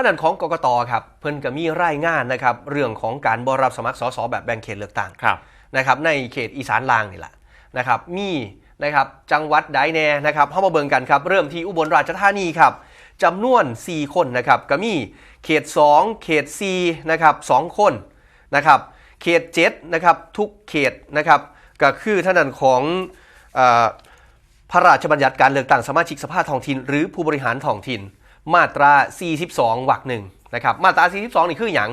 ขนาดของกกตครับเพิ่นก็มีรายงานนะครับเรื่องของการบรับสมัครสสแบบแบ่งเขตเลือกตั้งครับนะครับในเขตอีสานล่างนี่แหละนะครับมีนะครับจังหวัดใดแน่นะครับเข้ามาเบิ่งกันครับเริ่มที่อุบลราชธานีครับจำนวน 4 คนนะครับก็มีเขต 2 เขต4นะครับ2คนนะครับเขต7นะครับทุกเขตนะครับก็คือท่านั้นของเออพระราชบัญญัติการเลือกตั้งสมาชิกสภาท้องถิ่น หรือผู้บริหารท้องถิ่น มาตรา 42วรรคหนึ่งนะครับมาตรา 42 นี่คืออย่าง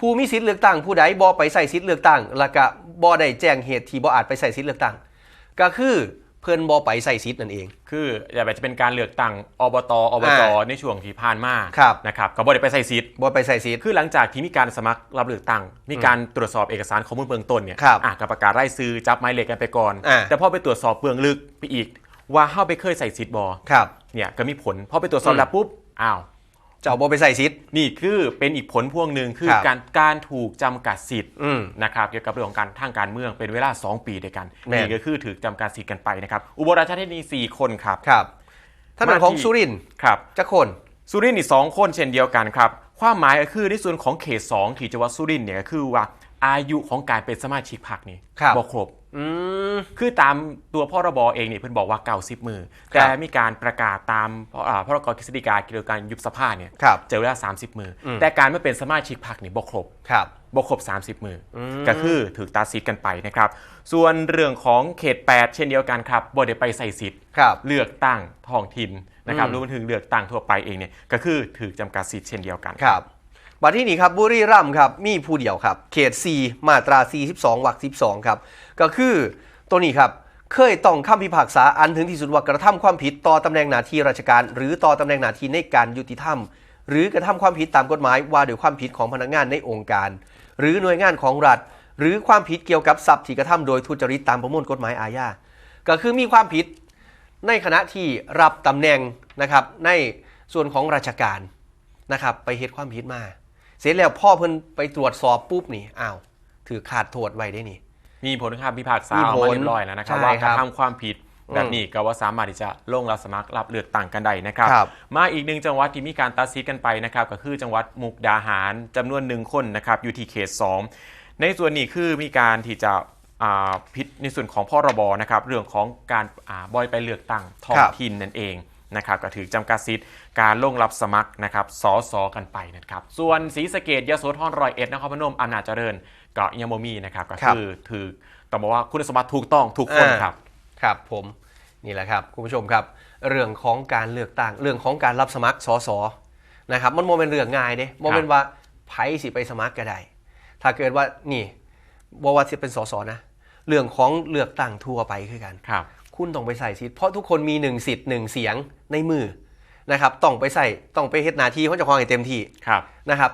ผู้มีสิทธิ์เลือกตั้งผู้ใดบ่ไปใส่สิทธิ์เลือกตั้งแล้วก็บ่ได้แจ้งเหตุที่บ่อาจไปใส่สิทธิ์เลือกตั้ง ก็คือเพิ่นบ่ไปใส่สิทธิ์นั่นเอง คืออย่าไปจะเป็นการเลือกตั้งอบตอบจอ่าในช่วงที่ผ่านมาครับนะครับก็บ่ได้ไปใส่สิทธิ์บ่ไปใส่สิทธิ์คือหลังจากที่มีการสมัครรับเลือกตั้ง มีการตรวจสอบเอกสารข้อมูลเบื้องต้นเนี่ยครับอะกับประกาศไล่ซื้อจับไม้เหล็กกันไปก่อนอ่าแต่พอไปตรวจสอบเบื้องลึกไปอีกว่าเฮาไปเคยใส่สิทธิ์บอครับ เนี่ยก็มีผลพอไปตรวจสอบอืมแล้วปุ๊บอ้าวเจ้าบ่ไปใส่สิทธิ์นี่คือเป็นอีกผลพวงหนึ่งคือครับการการถูกจำกัดสิทธิ์อืมนะครับเกี่ยวกับเรื่องของการทางการเมืองเป็นเวลา 2 ปีด้วยกันแม่นนี่ก็คือถูกจำกัดสิทธิ์กันไปนะครับอุบลราชธานี4คนครับครับท่านนของมาที่สุรินทร์ครับจักคนสุรินทร์อีกสองคนเช่นเดียวกันครับความหมายก็คือในส่วนของเขต2ที่จังหวัดสุรินทร์เนี่ยก็คือว่าอายุของการเป็นสมาชิกพรรคนี่ครับบ่ครบ อืมคือตามตัวพรบเองเนี่ยเพิ่นบอกว่า90มือครับแต่มีการประกาศตามอ่าพรกกฤษฎีกาเกี่ยวกับการยุบสภาเนี่ยครับเจอเวลา 30 มืออมแต่การไม่เป็นสมาชิกพรรคนี่บ่ครบครับบ่ครบ 30 มืออมก็คือถือตาสิทธิ์กันไปนะครับ ส่วนเรื่องของเขต 8 เช่นเดียวกันครับบ่ได้ไปใส่สิทธิ์ครับเลือกตั้งท้องถิ่นนะครับอืมรวมถึงเลือกตั้งทั่วไปเองเนี่ยก็คือถือจำกัดสิทธิ์เช่นเดียวกันครับ บัดที่นี่ครับบุรีรัมย์ครับมีผู้เดียวครับ เขต 4 มาตรา 42วรรค12 ครับ ก็คือตัวนี้ครับเคยต้องคำพิพากษาอันถึงที่สุดว่ากระทำความผิดต่อตำแหน่งหน้าที่ราชการ หรือต่อตำแหน่งหน้าที่ในการยุติธรรม หรือกระทำความผิดตามกฎหมายว่าด้วยความผิดของพนักงานในองค์การ หรือหน่วยงานของรัฐ หรือความผิดเกี่ยวกับทรัพย์ที่กระทำโดยทุจริตตามประมวลกฎหมายอาญาก็คือมีความผิดในขณะที่รับตำแหน่งนะครับในส่วนของราชการนะครับไปเหตุความผิดมา เสร็จแล้วพ่อเพิ่นไปตรวจสอบปุ๊บนี่อ้าวถือขาดโทษไว้ได้นี่ มีผลคำพิพากษามีออกผลมาเรียบร้อยแล้วนะครับใช่ว่าคกรับระทำความผิดแบบอืมนี้ก็ว่าสามารถที่จะลงรับสมัครรับเลือกตั้งกันได้นะครับ ครับมาอีกหนึ่งจังหวัดที่มีการตัดสินกันไปนะครับก็คือจังหวัดมุกดาหารจำนวนหนึ่งคนนะครับอยู่ที่เขต2ในส่วนนี้คือมีการที่จะอ่าผิดในส่วนของพรบนะครับเรื่องของการอ่าบอยไปเลือกตั้งท้องถิ่นนั่นเอง นะครับก็ถือจำกัดสิทธิ์การลงรับสมัครนะครับสอสอกันไปนะครับส่วนศรีสะเกดยโสธรร้อยเอ็ดนครพนมอำนาจเจริญก็ยังบ่มีนะครับก็ครับคือถือต้องบอกว่าคุณสมบัติถูกต้องทุกคนอ่าครับครับผมนี่แหละครับคุณผู้ชมครับ เรื่องของการเลือกตั้งเรื่องของการรับสมัครสสนะครับมันโมเป็นเรื่องง่ายเด้โมเป็นว่าไผสิไปสมัครก็ได้ถ้าเกิดว่านี่บ่ว่าจะเป็นสสนะ เรื่องของเลือกตั้งทั่วไปคือกันครับ คุณต้องไปใส่สิทธิ์เพราะทุกคนมีหนึ่งสิทธิ์หนึ่งเสียงในมือนะครับต้องไปใส่ต้องไปเฮ็ดหน้าที่เขาจะควางให้เต็มที่ครับนะครับ